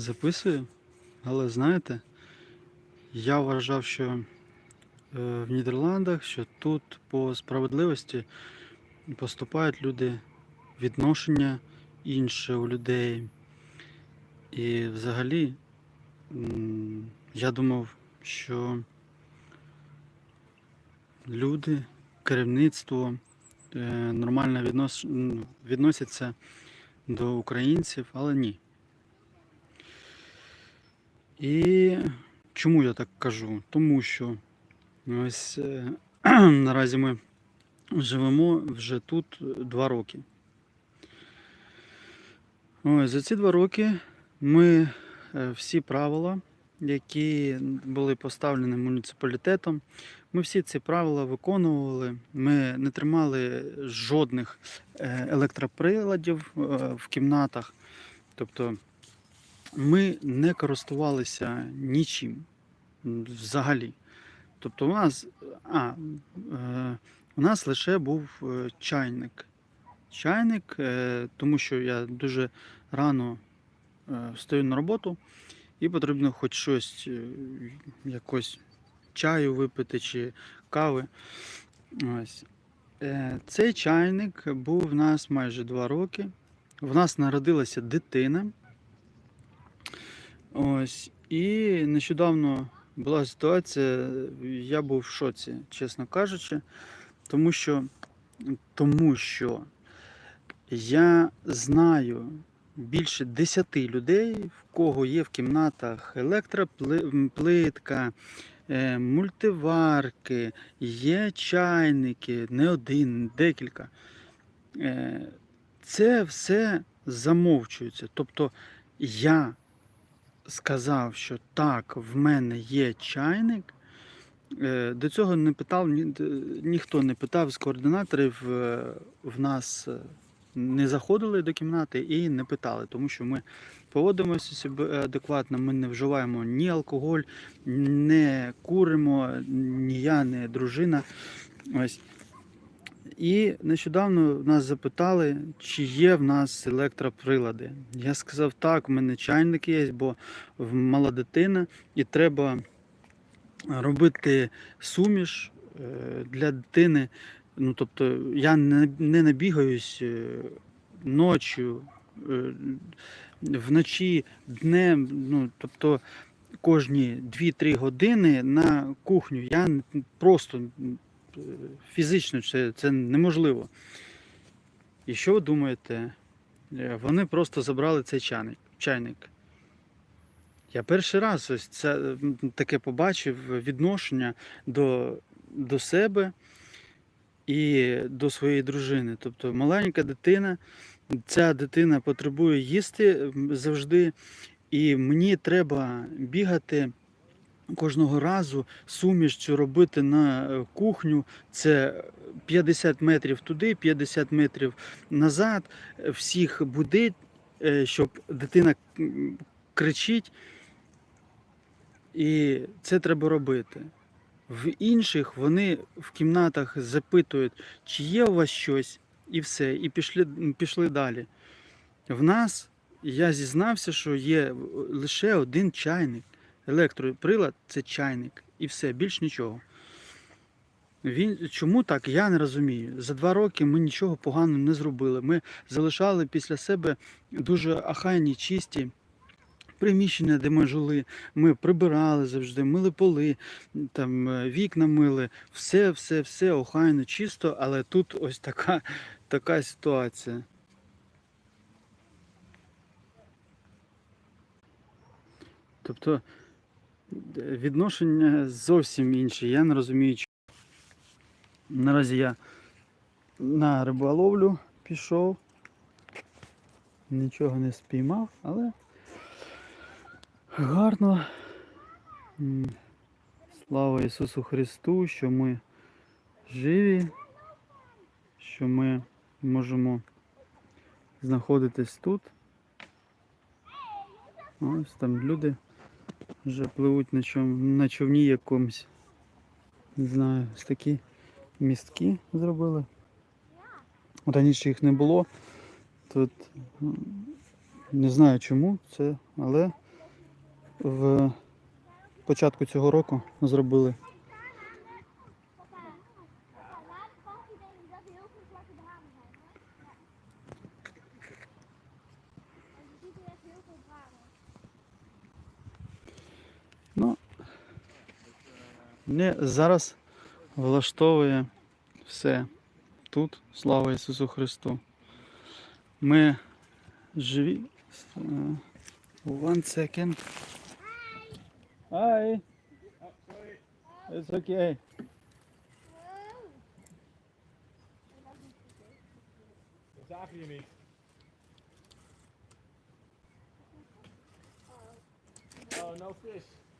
записую, але знаєте, я вважав, що е, в Нідерландах, що тут по справедливості поступають люди відношення інше у людей. І взагалі я думав, що люди, керівництво е, нормально віднос... відносяться до українців, але ні. І чому я так кажу? Тому що ось е, наразі ми живемо вже тут два роки. Ось за ці два роки ми е, всі правила, які були поставлені муніципалітетом, ми всі ці правила виконували. Ми не тримали жодних е, електроприладів в кімнатах. Тобто ми не користувалися нічим взагалі. Тобто у нас, а, е, у нас лише був е, чайник. Чайник, е, тому що я дуже рано е, встаю на роботу і потрібно хоч щось, е, якось чаю випити чи кави. Ось. Е, Цей чайник був в нас майже два роки. В нас народилася дитина. Ось. І нещодавно була ситуація, я був в шоці, чесно кажучи, тому що, тому що я знаю більше 10 людей, в кого є в кімнатах електроплитка, е, мультиварки, є чайники, не один, декілька. Е, Це все замовчується. Тобто я сказав, що так, в мене є чайник. Е, До цього не питав, ні- ніхто не питав з координаторів. е, В нас е, не заходили до кімнати і не питали, тому що ми поводимося себе адекватно, ми не вживаємо ні алкоголь, не куримо, ні я, ні дружина. Ось. І нещодавно нас запитали, чи є в нас електроприлади. Я сказав, так, в мене чайник є, бо мала дитина, і треба робити суміш е, для дитини. Ну, тобто я не, набігаюсь е, ночі, е, вночі, днем. Ну, тобто кожні 2-3 години на кухню. Я просто фізично це, це неможливо. І що ви думаєте? Е, Вони просто забрали цей чайник. чайник. Я перший раз ось це таке побачив відношення до, до себе і до своєї дружини. Тобто маленька дитина, ця дитина потребує їсти завжди, і мені треба бігати кожного разу суміш робити на е, кухню. Це 50 метрів туди, 50 метрів назад. е, Всіх будить, е, щоб дитина кричить. І це треба робити. В інших вони в кімнатах запитують, чи є у вас щось, і все, і пішли, пішли далі. В нас я зізнався, що є лише один чайник. Електроприлад це чайник. І все, більш нічого. Він, чому так, я не розумію. За два роки ми нічого поганого не зробили. Ми залишали після себе дуже ахайні, чисті приміщення, де ми жили. Ми прибирали завжди, мили поли, там, е, вікна мили, все, все, все охайно, чисто, але тут ось така, така ситуація. Тобто відношення зовсім інші. Я не розумію. чому. Наразі я на риболовлю пішов, нічого не спіймав, але гарно. Слава Ісусу Христу, що ми живі, що ми можемо знаходитись тут. Ось там люди вже пливуть на, чом, на човні якомусь. Не знаю, ось такі містки зробили. Раніше їх не було. Тут не знаю чому це, але в початку цього року зробили. Зараз влаштовує все тут. Слава Ісусу Христу. Ми живі. Е.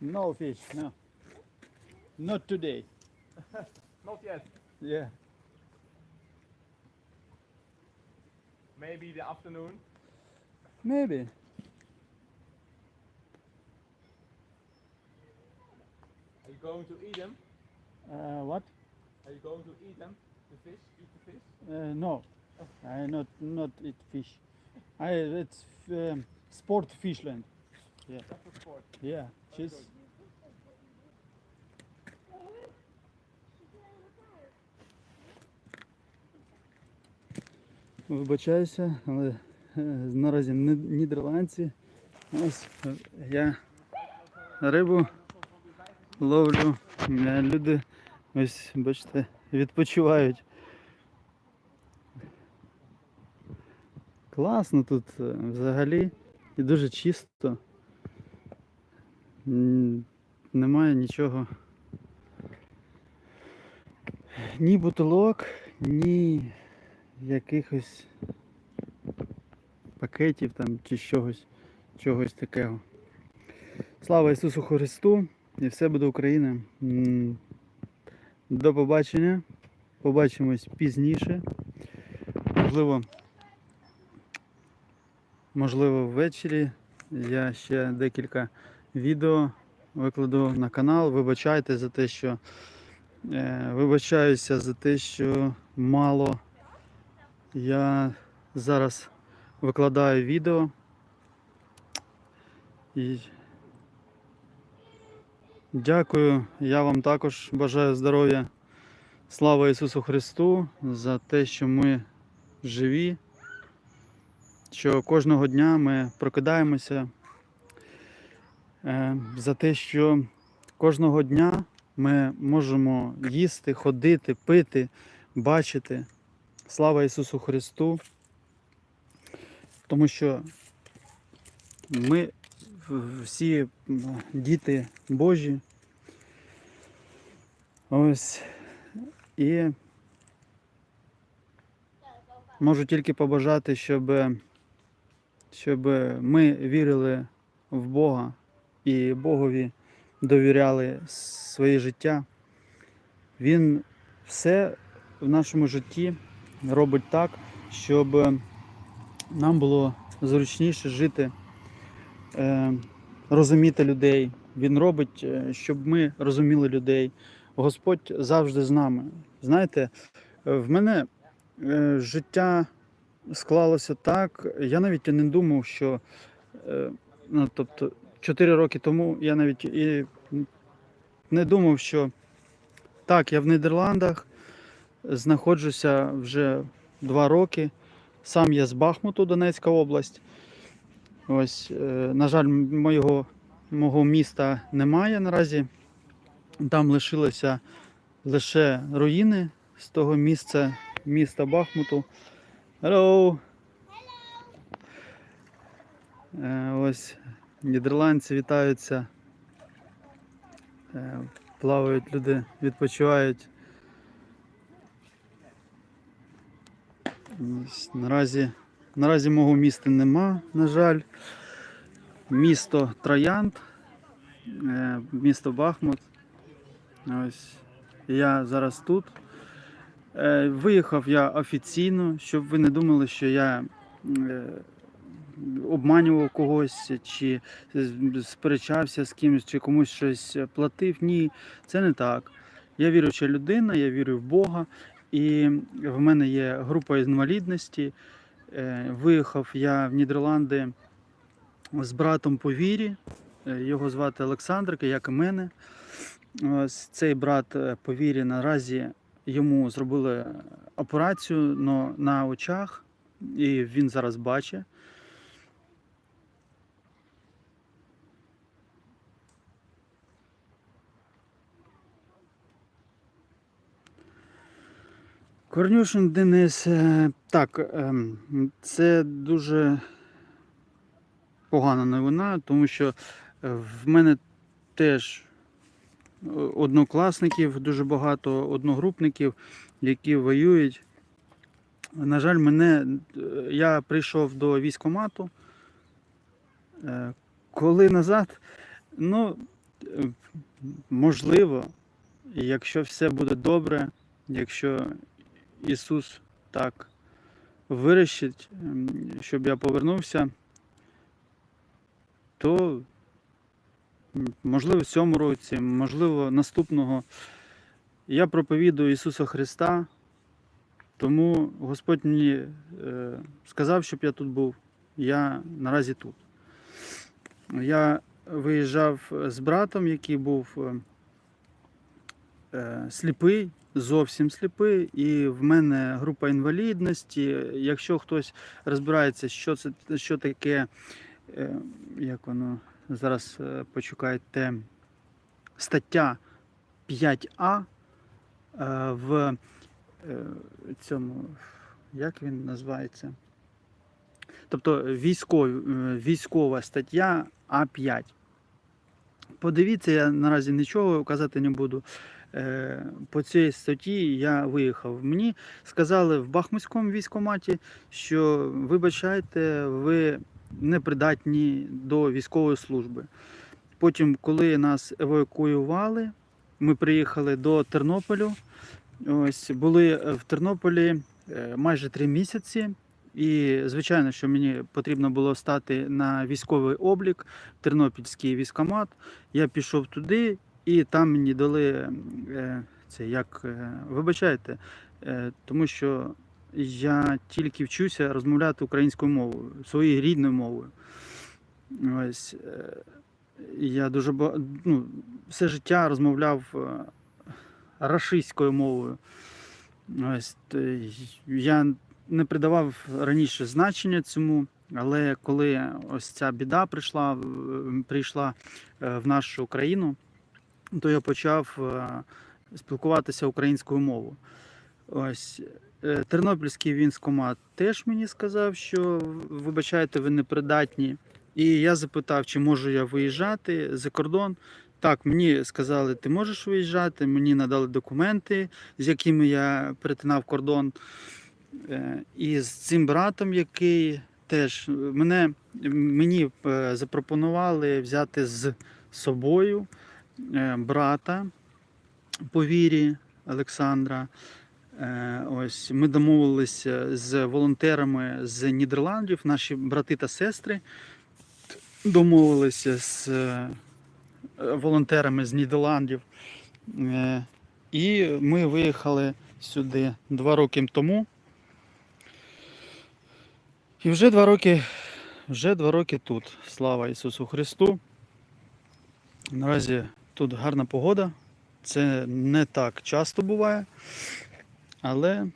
Oh, fish, no. Not today. Not yet. Yeah. Maybe the afternoon. Maybe. Are you going to eat them? Uh, what? Are you going to eat them? The fish? Eat the fish? Uh, no, I not not eat fish. I it's um, sport fishland. That's for sport. Yeah, she's. Вибачаюся, але е, наразі нідерландці. Ось я рибу ловлю. Е, Люди ось бачите, відпочивають. Класно тут е, взагалі і дуже чисто. Немає нічого. Ні бутилок, ні якихось пакетів там чи чогось, чогось такого. Слава Ісусу Христу! І все буде Україна. До побачення. Побачимось пізніше. Можливо, можливо, ввечері я ще декілька відео викладу на канал. Вибачайте за те, що е, вибачаюся за те, що мало я зараз викладаю відео. І дякую. Я вам також бажаю здоров'я. Слава Ісусу Христу за те, що ми живі, що кожного дня ми прокидаємося е, за те, що кожного дня ми можемо їсти, ходити, пити, бачити. Слава Ісусу Христу. Тому що ми всі діти Божі. Ось. І можу тільки побажати, щоб, щоб ми вірили в Бога і Богові довіряли своє життя. Він все в нашому житті робить так, щоб нам було зручніше жити, е, розуміти людей. Він робить, е, щоб ми розуміли людей. Господь завжди з нами. Знаєте, е, в мене е, життя склалося так. Я навіть не думав, що е, ну, тобто, 4 роки тому я навіть і не думав, що так, я в Нідерландах знаходжуся вже два роки. Сам я з Бахмуту, Донецька область. Ось, е, на жаль, моєго, мого міста немає наразі. Там лишилися лише руїни з того місця, міста Бахмуту. Hello! Е, Ось нідерландці вітаються. Е, Плавають люди, відпочивають. Наразі, наразі мого міста нема, на жаль. Місто Троянд, е, місто Бахмут. Ось. Я зараз тут. Е, Виїхав я офіційно, щоб ви не думали, що я е, обманював когось, чи сперечався з кимось, чи комусь щось платив. Ні, це не так. Я віруюча людина, я вірю в Бога. І в мене є група інвалідності. Е, Виїхав я в Нідерланди з братом по вірі. Е, Його звати Олександр, як і мене. Ось цей брат е, по вірі наразі йому зробили операцію на очах, і він зараз бачить. Корнюшин Денис, е, так, ем, це дуже погана новина, тому що е, в мене теж е, однокласників, дуже багато одногрупників, які воюють. На жаль, мене, я прийшов до військкомату. е, Коли назад, ну, можливо, якщо все буде добре, якщо Ісус так вирішить, ем, щоб я повернувся, то можливо в цьому році, можливо, наступного. Я проповідую Ісуса Христа, тому Господь мені е, сказав, щоб я тут був. Я наразі тут. Я виїжджав з братом, який був е, е, сліпий, зовсім сліпий, і в мене група інвалідності. Якщо хтось розбирається, що це що таке, е, як воно зараз е, почекайте, стаття 5А е, в цьому, як він називається? Тобто військові, військова стаття А5. Подивіться, я наразі нічого казати не буду. Е, По цій статті я виїхав. Мені сказали в Бахмутському військкоматі, що вибачайте, ви непридатні до військової служби. Потім, коли нас евакуювали, ми приїхали до Тернополю. Ось були в Тернополі е, майже три місяці. І, звичайно, що мені потрібно було стати на військовий облік, Тернопільський військкомат. Я пішов туди, і там мені дали е, це як е, вибачайте, е, тому що я тільки вчуся розмовляти українською мовою, своєю рідною мовою. Ось я дуже ну, все життя розмовляв рашистською мовою. Ось я не придавав раніше значення цьому, але коли ось ця біда прийшла, прийшла в нашу країну, то я почав е, спілкуватися українською мовою. Ось е, Тернопільський військкомат теж мені сказав, що вибачайте, ви непридатні. І я запитав, чи можу я виїжджати за кордон. Так, мені сказали, ти можеш виїжджати. Мені надали документи, з якими я перетинав кордон. Е, І з цим братом, який теж мене, мені запропонували взяти з собою брата по вірі Олександра. Е, Ось ми домовилися з волонтерами з Нідерландів, наші брати та сестри домовилися з е, волонтерами з Нідерландів. Е, І ми виїхали сюди два роки тому. І вже два роки, вже два роки тут. Слава Ісусу Христу. Наразі тут гарна погода. Це не так часто буває. Але,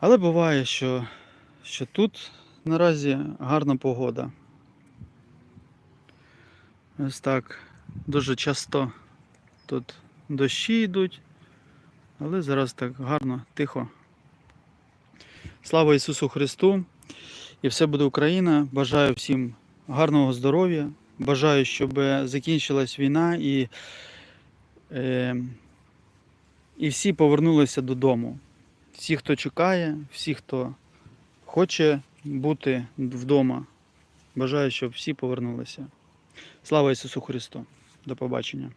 але буває, що, що тут наразі гарна погода. Ось так. Дуже часто тут дощі йдуть, але зараз так гарно, тихо. Слава Ісусу Христу! І все буде Україна. Бажаю всім гарного здоров'я. Бажаю, щоб закінчилась війна і, е, і всі повернулися додому. Всі, хто чекає, всі, хто хоче бути вдома. Бажаю, щоб всі повернулися. Слава Ісусу Христу! До побачення!